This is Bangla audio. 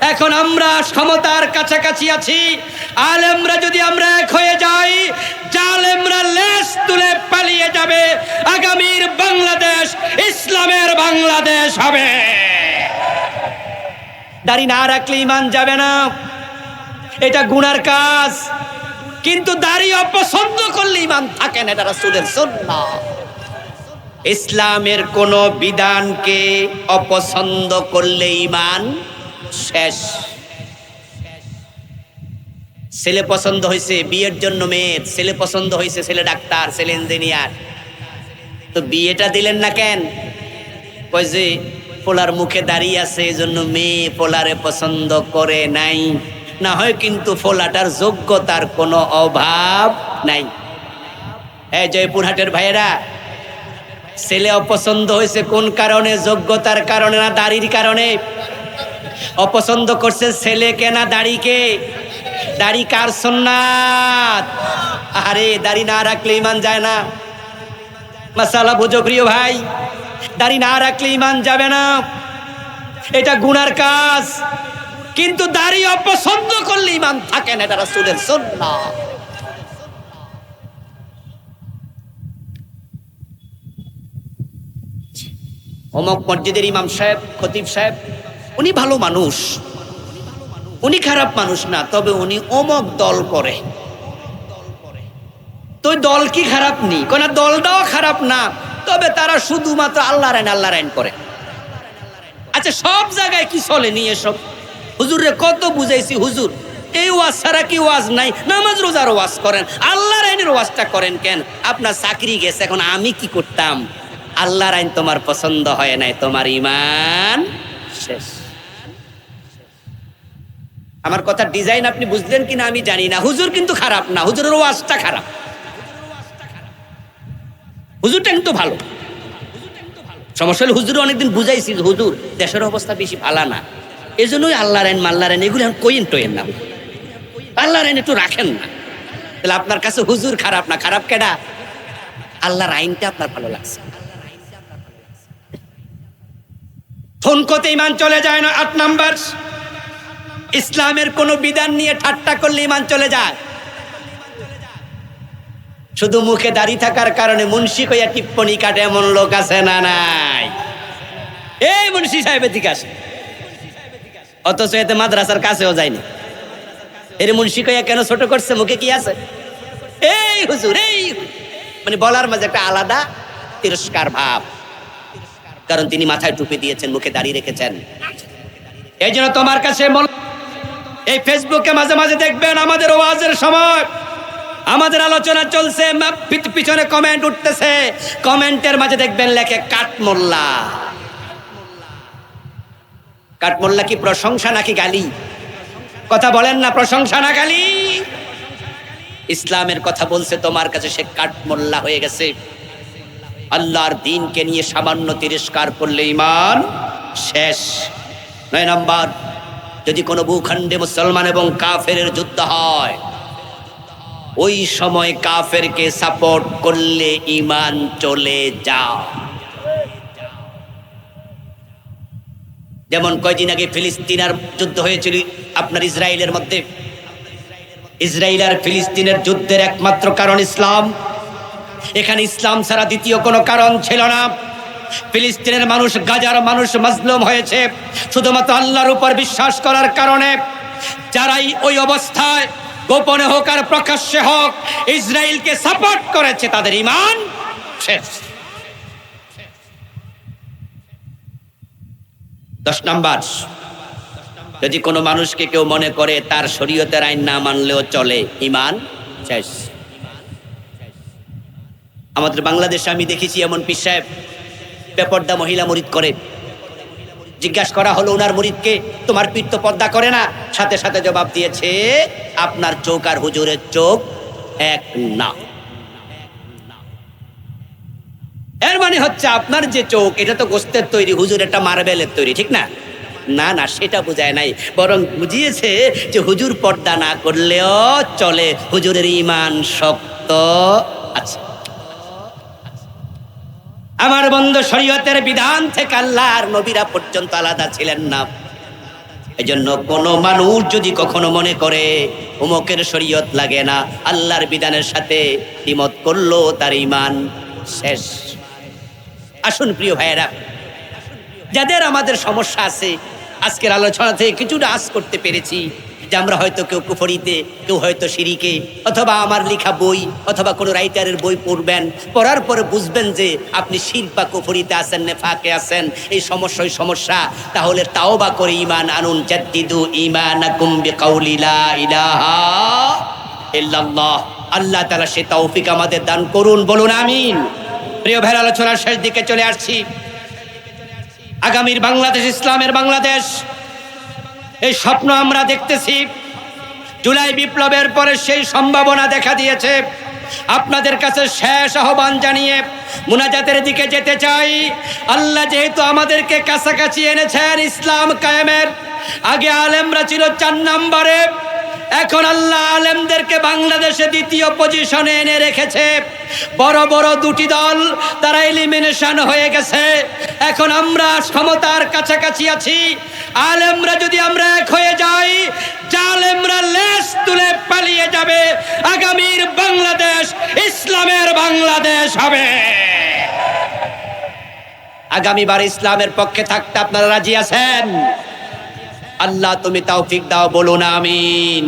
এখন আমরা ক্ষমতার কাছাকাছি আছি। আলেমরা যদি আমরা এক হয়ে যাই, জালেমরা লেস তুলে পালিয়ে যাবে। আগামীর বাংলাদেশ ইসলামের বাংলাদেশ হবে। দাড়ি না রাখলে ইমান যাবে না। এটা গুনার কাজ। কিন্তু দাড়ি অপছন্দ করলে ইমান থাকে না তারা রাসূলের সুন্নাহ। ইসলামের কোন বিধানকে অপছন্দ করলে ইমান শেষ। ছেলে পছন্দ হয়েছে, বিয়ের জন্য মেয়ের ছেলে পছন্দ হয়েছে, ছেলে ডাক্তার, ছেলে ইঞ্জিনিয়ার। তো বিয়েটা দিলেন না কেন? কয় যে পোলার মুখে দাঁড়িয়ে আছে এই জন্য মেয়ে পোলারে পছন্দ করে নাই। না হয় কিন্তু ফোলাটার যোগ্যতার কোনো অভাব নাই। এই জয়পুরহাটের ভাইয়েরা, ছেলে অপছন্দ হয়েছে কোন কারণে? যোগ্যতার কারণে না দাড়ির কারণে? অপছন্দ করছে ছেলেকে না দাড়িকে। দাড়ি কার সন্ন্যাত আরে, দাড়ি না রাখলে ইমান যায় না। মাসালা বুঝো প্রিয় ভাই, দাড়ি না রাখলে ইমান যাবে না। এটা গুনার কাজ। কিন্তু দাড়ি অপছন্দ করলে ইমান থাকে না, এটা রাসূলের সুন্নাহ। অমক মসজিদের ইমাম সাহেব, খতিব সাহেব উনি ভালো মানুষ। উনি খারাপ মানুষ না, তবে উনি অমক দল করে। তো দল কি খারাপ নেই কোন দলটাও খারাপ না, তবে তারা শুধুমাত্র আল্লাহ রাইন আল্লাহ রাইন করে। আচ্ছা সব জায়গায় কি চলে নিয়ে সব হুজুরে কত বুঝাইছি, হুজুর, এই ওয়াজ ছাড়া কি ওয়াজ নাই? নামাজ, রোজার ওয়াজ করেন আল্লাহ রাইনের ওয়াজটা করেন কেন? আপনার চাকরি গেছে, এখন আমি কি করতাম? আল্লাহ আইন তোমার পছন্দ হয় নাই, তোমার ইমান শেষ। আমার কথা ডিজাইন আপনি বুঝলেন কিনা আমি জানি না। হুজুর কিন্তু খারাপ না, হুজুরের ওয়াজটা খারাপ। হুজুরটা কিন্তু ভালো। সমস্যা হলে হুজুর অনেকদিন বুঝাইছি হুজুর, দেশের অবস্থা বেশি ভালো না। এই জন্যই আল্লাহ রাইন মাল্লা রাইন এগুলো কইন টইন না। আল্লাহ রাইন একটু রাখেন না। তাহলে আপনার কাছে হুজুর খারাপ না, খারাপ কেডা? আল্লাহর আইনটা আপনার ভালো লাগছে। ফোন করতে ইমান চলে যায় না, আট নাম্বার। ইসলামের কোন বিধান নিয়ে ঠাট্টা করলে ইমান চলে যায়। শুধু মুখে দাঁড়িয়ে থাকার কারণে মুন্সি কইয়া টিপ্পনি কাটে এমন লোক আছে না নাই? এই মুন্সি সাহেবের দিকে আসে অথচ এতে মাদ্রাসার কাছেও যায়নি। এর মুন্সি কইয়া কেন ছোট করছে? মুখে কি আছে? এই হুজুর, এই মানে বলার মাঝে একটা আলাদা তিরস্কার ভাব। কারণ তিনি মাথায় টুপি দিয়েছেন, মুখে দাঁড়িয়ে রেখেছেন। এই জন্য তোমার কাছে ফেসবুকে মাঝে মাঝে দেখবেন আমাদের ওয়াজের সময়। আমাদের আলোচনা চলছে পিছনে কমেন্ট উঠতেছে। কমেন্টের মাঝে দেখবেন লেখে কাঠমোল্লা। কাঠমোল্লা কি প্রশংসা নাকি গালি? কথা বলেন না, প্রশংসা না গালি। ইসলামের কথা বলছে, তোমার কাছে সে কাঠমোল্লা হয়ে গেছে। আল্লাহর দিনকে নিয়ে সামান্য তিরস্কার করলে ইমান শেষ। নয় নাম্বার যদি কোনো ভূখণ্ডে মুসলমান এবং কাফের যুদ্ধ হয়, ওই সময় কাফেরকে সাপোর্ট করলে ইমান চলে যাও। যেমন কয়দিন আগে ফিলিস্তিনার যুদ্ধ হয়েছিল আপনার ইসরায়েলের মধ্যে। ইসরায়েল আর ফিলিস্তিনের যুদ্ধের একমাত্র কারণ ইসলাম। এখানে ইসলাম ছাড়া দ্বিতীয় কোনো কারণ ছিল না। ফিলিস্তিনের মানুষ, গাজার মানুষ মজলুম হয়েছে। শুধুমাত্র আল্লাহর উপর বিশ্বাস করার কারণে যারাই ওই অবস্থায় গোপনে হোক আর প্রকাশ্যে হোক, ইসরায়েলকে সাপোর্ট করেছে, তাদের ইমান শেষ। দশ নাম্বার, যদি কোনো মানুষকে কেউ মনে করে তার শরীয়তের আইন না মানলেও চলে ইমান শেষ। আমাদের বাংলাদেশে আমি দেখেছি এমন পীর সাহেব বেপর্দা মহিলা মরিদ করে। জিজ্ঞাসা করা হলো, ওনার মুরিদকে তোমার পীর তো পর্দা করে না? সাথে সাথে জবাব দিয়েছে, আপনার চোখ আর হুজুরের চোখ এক না। এর মানে হচ্ছে আপনার যে চোখ, এটা তো গোস্তের তৈরি, হুজুর একটা মার্বেলের তৈরি, ঠিক না? না না, সেটা বোঝায় নাই। বরং বুঝিয়েছে যে হুজুর পর্দা না করলেও চলে, হুজুরের ইমান শক্ত আছে। আমার বন্ধু শরীয়তের বিধান থেকে আল্লাহর নবীরা পর্যন্ত আলাদা ছিলেন না। এজন্য কোনো মানুষ যদি কখনো মনে করে, উমকের শরীয়ত লাগে না, আল্লাহর বিধানের সাথে দ্বিমত করল, তার ইমান শেষ। আসুন প্রিয় ভাইয়েরা, যাদের আমাদের সমস্যা আছে, আজকের আলোচনা থেকে কিছুটা আশ করতে পেরেছি। যে আমরা হয়তো কেউ কুফরিতে, কেউ হয়তো সিঁড়িকে অথবা আমার লেখা বই, অথবা কোনো রাইটারের বই পড়বেন, পড়ার পরে বুঝবেন যে আপনি শির বা কুফরিতে আছেন, নেফাকে আছেন, এই সমস্যা ওই সমস্যা। তাহলে তাও বা করে ইমান আনুন, জাদ্দিদু ইমান ইলাহা আল্লাহ তালা সে তৌফিক আমাদের দান করুন, বলুন আমিন। প্রিয় ভাইয়ের আলোচনার শেষ দিকে চলে আসছি। আগামীর বাংলাদেশ, ইসলামের বাংলাদেশ। এই স্বপ্ন আমরা দেখতেছি। জুলাই বিপ্লবের পরে সেই সম্ভাবনা দেখা দিয়েছে। আপনাদের কাছে শেষ আহ্বান জানিয়ে মুনাজাতের দিকে যেতে চাই। আল্লাহ যেহেতু আমাদেরকে কাছাকাছি এনেছেন ইসলাম কায়েমের, আগে আলেমরা ছিল চার নম্বরে, এখন আল্লাহ আলেমদেরকে বাংলাদেশে দ্বিতীয় পজিশনে এনে রেখেছে। বড় বড় দুটি দল, তারা এলিমিনেশন হয়ে গেছে। এখন আমরা ক্ষমতার কাছাকাছি আছি। আলেমরা যদি আমরা এক হয়ে যাই, জালেমরা লেস তুলে পালিয়ে যাবে। আগামীর বাংলাদেশ ইসলামের বাংলাদেশ হবে। আগামীবার ইসলামের পক্ষে থাকতে আপনারা রাজি আছেন? আল্লাহ তুমি তৌফিক দাও, বলুন আমিন।